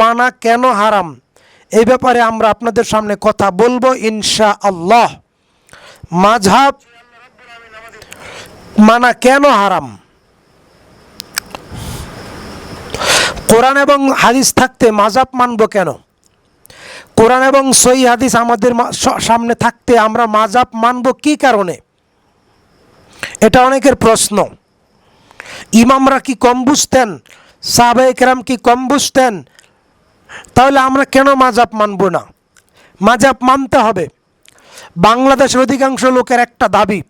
মানা কেন হারাম? এই ব্যাপারে আমরা আপনাদের সামনে কথা বলব ইনশা আল্লাহ মাঝহাব মানা কেন হারাম? কোরআন এবং হাদিস থাকতে মাজাব মানব কেন? কোরআন এবং সই হাদিস আমাদের সামনে থাকতে আমরা মাজাব মানব কি কারণে? এটা অনেকের প্রশ্ন। ইমামরা কি কম বুঝতেন? সাহাবাই কেরাম কি কম বুঝতেন? তাহলে আমরা কেন মাজাব মানব না? মাজাব মানতে হবে। বাংলাদেশের অধিকাংশ লোকের একটা দাবি,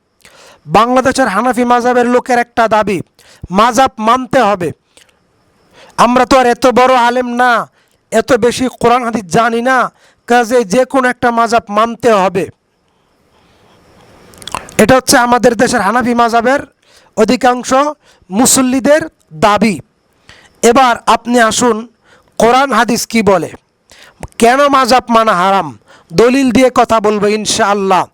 বাংলাদেশের হানাফি মাজাবের লোকের একটা দাবি, মাজাব মানতে হবে। আমরা তো আর এত বড় আলেম না, এত বেশি কোরআন হাদিস জানি না, কাজে যে কোনো একটা মাজাব মানতে হবে। এটা হচ্ছে আমাদের দেশের হানাফি মাজাবের অধিকাংশ মুসল্লিদের দাবি। এবার আপনি আসুন কোরআন হাদিস কি বলে? কেন মাজাব মানা হারাম? দলিল দিয়ে কথা বলব ইনশাআল্লাহ।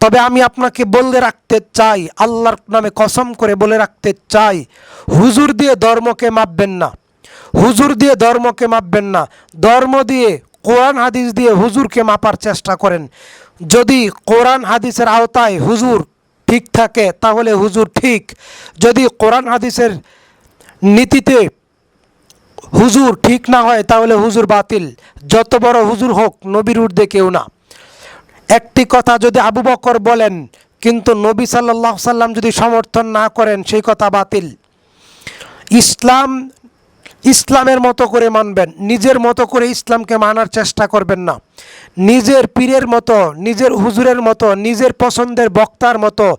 তবে আমি আপনাকে বলে রাখতে চাই, আল্লাহর নামে কসম করে বলে রাখতে চাই, হুজুর দিয়ে ধর্মকে মাপবেন না। হুজুর দিয়ে ধর্মকে মাপবেন না। ধর্ম দিয়ে, কোরআন হাদিস দিয়ে হুজুরকে মাপার চেষ্টা করেন। যদি কোরআন হাদিসের আওতায় হুজুর ঠিক থাকে, তাহলে হুজুর ঠিক। যদি কোরআন হাদিসের নীতিতে হুজুর ঠিক না হয় তাহলে হুজুর বাতিল। যত বড় হুজুর হোক, নবীর ঊর্ধ্বে কেউ না। একটি কথা যদি আবু বকর বলেন, কিন্তু নবী সাল্লাহ সাল্লাম যদি সমর্থন না করেন, সেই কথা বাতিল। ইসলাম, ইসলামের মতো করে মানবেন, নিজের মতো করে ইসলামকে মানার চেষ্টা করবেন না। নিজের পীরের মতো, নিজের হুজুরের মতো, নিজের পছন্দের বক্তার মতো,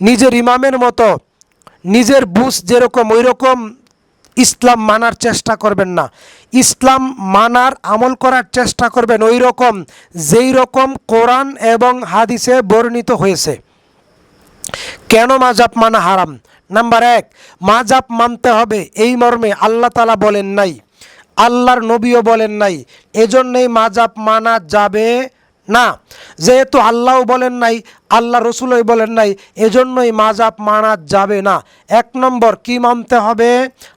নিজের ইমামের মতো, নিজের বুঝ যেরকম ওই রকম ইসলাম মানার চেষ্টা করবেন না। ইসলাম মানার আমল করার চেষ্টা করবেন ওই রকম, যেই রকম কোরআন এবং হাদিসে বর্ণিত হয়েছে। কেন মাজাব মানা হারাম? নাম্বার এক মাজাব মানতে হবে। এই মর্মে আল্লাহ তালা বলেন নাই। আল্লাহর নবীও বলেন নাই। এজন্যই মাজাব মানা যাবে না, যেহেতু আল্লাহও বলেন নাই, আল্লাহ রসুলই বলেন নাই, এজন্যই মাজাব মানা যাবে না। এক নম্বর কি মানতে হবে?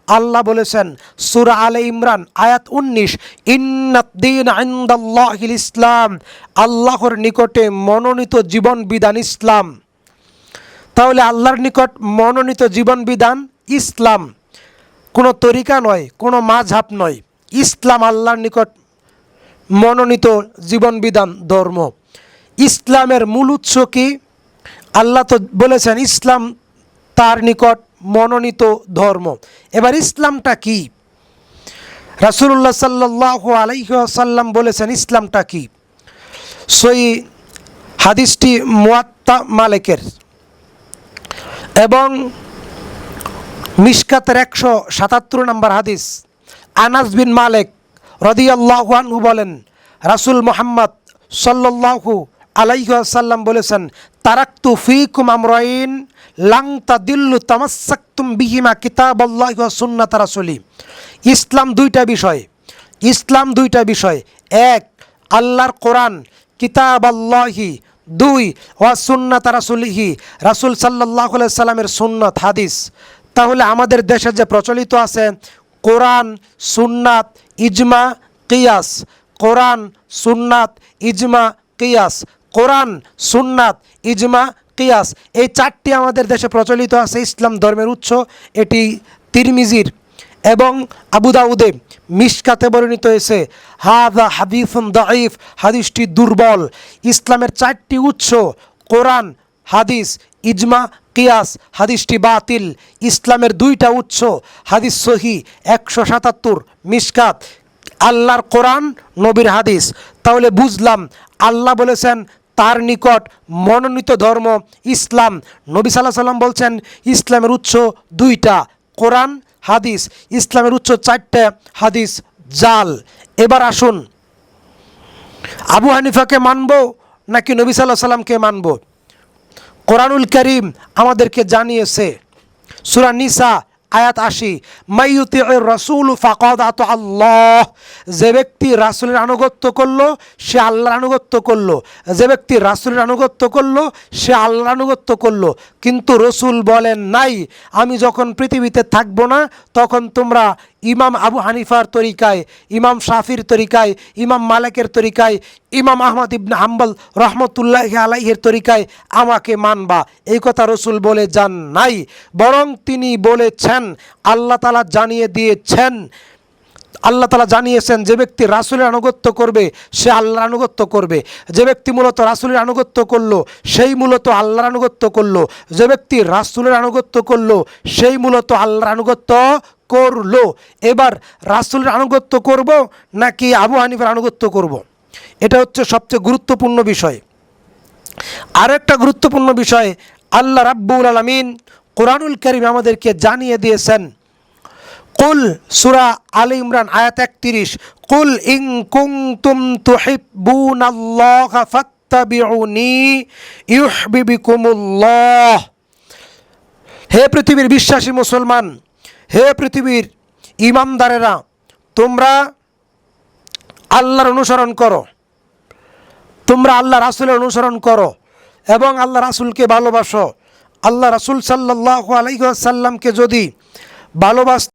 আল্লাহ বলেছেন, সুরা আলে ইমরান, আয়াত উনিশ ইন্নাদ্দিন আইন্দাল্লাহিল ইসলাম, আল্লাহর নিকটে মনোনীত জীবন বিধান ইসলাম। তাহলে আল্লাহর নিকট মনোনীত জীবন বিধান ইসলাম। কোনো তরিকা নয়, কোনো মাঝহাব নয়। ইসলাম আল্লাহর নিকট মনোনীত জীবন বিধান ধর্ম। ইসলামের মূল উৎস কি? আল্লাহ তো বলেছেন, ইসলাম তার নিকট মনোনীত ধর্ম। এবার ইসলামটা কি? রাসুল্লাহ সাল্লাহ আলাইসাল্লাম বলেছেন, ইসলামটা কি? সই হাদিসটি মুয়াত্তা মালিকের এবং মিশকাতের একশো সাতাত্তর নম্বর হাদিস, আনাস বিন মালেক রদিয়াল্লাহানহু বলেন, রাসুল মোহাম্মদ সাল্লাহু আলাইসাল্লাম বলেছেন, তারাক্তু ফিকুম আমরাইন লাং তাদিল্লু তামাসাক্তুম বিহিমা কিতাব আল্লাহ সুন্নাত রাসুলি। ইসলাম দুইটা বিষয়, ইসলাম দুইটা বিষয়। এক, আল্লাহর কোরআন কিতাব আল্লাহি দুই, ওয়া সুন্নাত রাসুলিহি, রাসুল সাল্লাহ সাল্লামের সুন্নত, হাদিস। তাহলে আমাদের দেশে যে প্রচলিত আছে কোরআন, সুন্নাত, ইজমা, কিয়াস। কোরআন, সুন্নাত, ইজমা, কিয়াস। কোরআন, সুন্নাত, ইজমা, কিয়াস। এই চারটি আমাদের দেশে প্রচলিত আছে ইসলাম ধর্মের উৎস। এটি তিরমিজির এবং আবু দাউদে মিশকাতে বর্ণিত হয়েছে। হাদা হাদিফুন দাইফ হাদিসটি দুর্বল। ইসলামের চারটি উৎস, কোরআন, হাদিস ইজমা, কিয়াস, হাদিসটি বাতিল। ইসলামের দুইটা উৎস, হাদিস সহি একশো সাতাত্তর মিশকাত আল্লাহর কোরআন, নবীর হাদিস। তাহলে বুঝলাম, আল্লাহ বলেছেন, তার নিকট মনোনীত ধর্ম ইসলাম। নবী সাল্লাহ সাল্লাম বলছেন, ইসলামের উৎস দুইটা, কোরআন, হাদিস। ইসলামের উৎস চারটে, হাদিস, জাল। এবার আসুন, আবু হানিফাকে মানব নাকি নবী সাল্লাহ সাল্লামকে মানব? কোরআনুল করিম আমাদেরকে জানিয়েছে, সুরা নিসা আয়াত আশি মাইয়ুতি রসুল ফাকদ আত আল্লাহ। যে ব্যক্তি রাসুলের আনুগত্য করল, সে আল্লাহর আনুগত্য করল। যে ব্যক্তি রাসুলের আনুগত্য করল, সে আল্লাহর আনুগত্য করল। কিন্তু রসুল বলেন, নাই, আমি যখন পৃথিবীতে থাকব না, তখন তোমরা ইমাম আবু হানিফার তরিকায়, ইমাম শাফির তরিকায়, ইমাম মালিকের তরিকায়, ইমাম আহমদ ইবনে হাম্বল রহমতুল্লাহ আলাইহের তরিকায় আমাকে মানবা। এই কথা রসুল বলে যান নাই, বরং তিনি বলেছেন, আল্লাহ তালা জানিয়ে দিয়েছেন, আল্লাহ তালা জানিয়েছেন, যে ব্যক্তি রাসুলের আনুগত্য করবে, সে আল্লাহর আনুগত্য করবে। যে ব্যক্তি মূলত রাসুলের আনুগত্য করল, সেই মূলত আল্লাহর আনুগত্য করল। যে ব্যক্তি রাসুলের আনুগত্য করল, সেই মূলত আল্লাহর আনুগত্য করল। এবার রাসুলের আনুগত্য করব নাকি আবু হানিফের আনুগত্য করব। এটা হচ্ছে সবচেয়ে গুরুত্বপূর্ণ বিষয়। আরেকটা গুরুত্বপূর্ণ বিষয়, আল্লাহ রাব্বুল আলমিন কোরআনুল করিম আমাদেরকে জানিয়ে দিয়েছেন, কুল সুরা আলী ইমরান, আয়াত একত্রিশ, কুল ইং কুং তুম তুহিব্বুন আল্লাহ হে পৃথিবীর বিশ্বাসী মুসলমান হে পৃথিবীর ইমামদারেরা, তোমরা আল্লাহর অনুসরণ করো। তোমরা আল্লাহ রাসুলের অনুসরণ করো এবং আল্লাহ রাসুলকে ভালোবাসো। আল্লাহ রাসুল সাল্লাহ আলাইসাল্লামকে যদি ভালোবাস